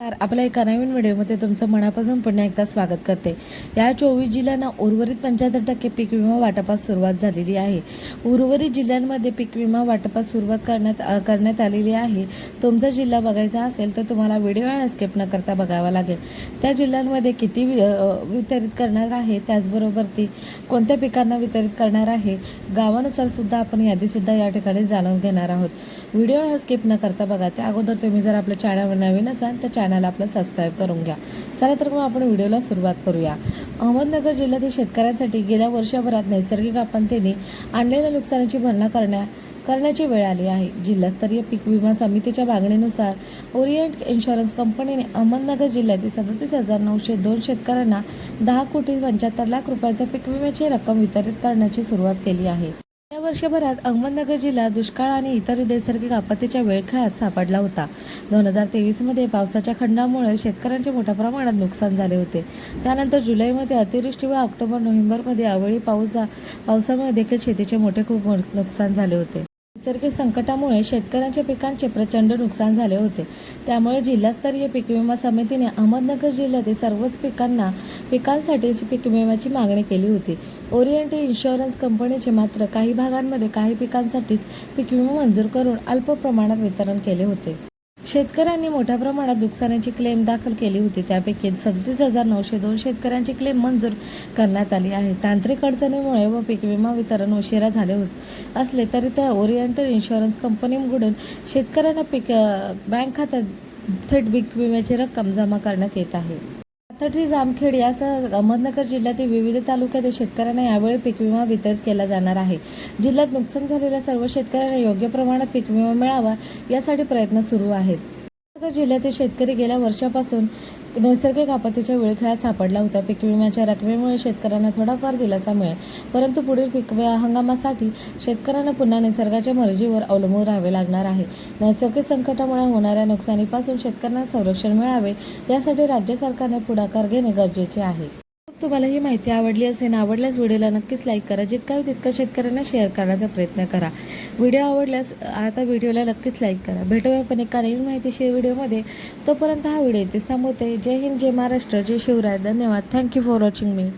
तर आपल्या एका नवीन व्हिडिओमध्ये तुमचं मनापासून पुन्हा एकदा स्वागत करते. या चोवीस जिल्ह्यांना उर्वरित पंच्याहत्तर टक्के पीक विमा वाटपास सुरुवात झालेली आहे. उर्वरित जिल्ह्यांमध्ये पीक विमा वाटपास सुरुवात करण्यात करण्यात आलेली आहे. तुमचा जिल्हा बघायचा असेल तर तुम्हाला व्हिडिओ स्किप न करता बघावा लागेल. त्या जिल्ह्यांमध्ये किती वि- वितरित करणार आहे? त्याचबरोबर ती कोणत्या पिकांना वितरित करणार आहे? गावानुसार सुद्धा आपण यादीसुद्धा या ठिकाणी जाणून घेणार आहोत. व्हिडिओ हा स्किप न करता बघा. त्या अगोदर तुम्ही जर आपल्या चॅनलवर नवीन असाल तर चॅनल आपलं सबस्क्राईब करून घ्या. चला तर मग आपण व्हिडिओला सुरुवात करूया. अहमदनगर जिल्ह्यातील शेतकऱ्यांसाठी गेल्या वर्षभरात नैसर्गिक आपत्तीने आणलेल्या नुकसानाची भरणा करण्या करण्याची वेळ आली आहे. जिल्हास्तरीय पीक विमा समितीच्या मागणीनुसार ओरिएंट इन्शुरन्स कंपनीने अहमदनगर जिल्ह्यातील सदतीस हजार नऊशे दोन शेतकऱ्यांना दहा कोटी पंच्याहत्तर लाख रुपयांचा पीक विम्याची रक्कम वितरित करण्याची सुरुवात केली आहे. या वर्षभरात अहमदनगर जिल्हा दुष्काळ आणि इतर नैसर्गिक आपत्तीच्या वेळखेळात सापडला होता. दोन हजार तेवीसमध्ये पावसाच्या खंडामुळे शेतकऱ्यांचे मोठ्या प्रमाणात नुकसान झाले होते. त्यानंतर जुलैमध्ये अतिवृष्टी व ऑक्टोबर नोव्हेंबरमध्ये अवेळी पाऊस पावसामुळे देखील शेतीचे मोठे खूप नुकसान झाले होते. नैसर्गिक संकटामुळे शेतकऱ्यांच्या पिकांचे प्रचंड नुकसान झाले होते. त्यामुळे जिल्हास्तरीय पीक विमा समितीने अहमदनगर जिल्ह्यातील सर्वच पिकांना पिकांसाठी पीक विम्याची मागणी केली होती. ओरिएंट इन्शुरन्स कंपनीचे मात्र काही भागांमध्ये काही पिकांसाठीच पीक विमा मंजूर करून अल्प प्रमाणात वितरण केले होते. शेतकऱ्यांनी मोठ्या प्रमाणात नुकसानाची क्लेम दाखल केली होती. त्यापैकी सदतीस हजार नऊशे दोन शेतकऱ्यांची क्लेम मंजूर करण्यात आली आहे. तांत्रिक अडचणीमुळे व पीक विमा वितरण उशिरा झाले होते. असले तरी त्या ओरिएंटल इन्शुरन्स कंपनीकडून शेतकऱ्यांना पीक बँक खात्यात थेट पीक विम्याची रक्कम जमा करण्यात येत आहे. पाथर्डी जामखेड यासह अहमदनगर जिल्ह्यातील विविध तालुक्यातील शेतकऱ्यांना यावेळी पीक विमा वितरित केला जाणार आहे. जिल्ह्यात नुकसान झालेल्या सर्व शेतकऱ्यांना योग्य प्रमाणात पीक विमा मिळावा यासाठी प्रयत्न सुरू आहेत. अहमदनगर जिल्ह्यातील शेतकरी गेल्या वर्षापासून नैसर्गिक आपत्तीच्या वेळखेळात सापडला होता. पीक विम्याच्या रकमेमुळे शेतकऱ्यांना थोडाफार दिलासा मिळेल. परंतु पुढील पीक वे- हंगामासाठी शेतकऱ्यांना पुन्हा निसर्गाच्या मर्जीवर अवलंबून राहावे लागणार आहे. नैसर्गिक संकटामुळे होणाऱ्या नुकसानीपासून शेतकऱ्यांना संरक्षण मिळावे यासाठी राज्य सरकारने पुढाकार घेणे गरजेचे आहे. तुम्हाला ही माहिती आवडली असेल आवडल्यास व्हिडिओला नक्कीच लाईक करा. जितका होईल तितकं शेतकऱ्यांना शेअर करण्याचा प्रयत्न करा. व्हिडिओ आवडल्यास आता व्हिडिओला नक्कीच लाईक करा. भेटूया पण एका नवीन माहितीशीर व्हिडिओमध्ये. तोपर्यंत हा व्हिडिओ इथेच थांबवते. जय हिंद जय महाराष्ट्र जय शिवराय. धन्यवाद. Thank you for watching me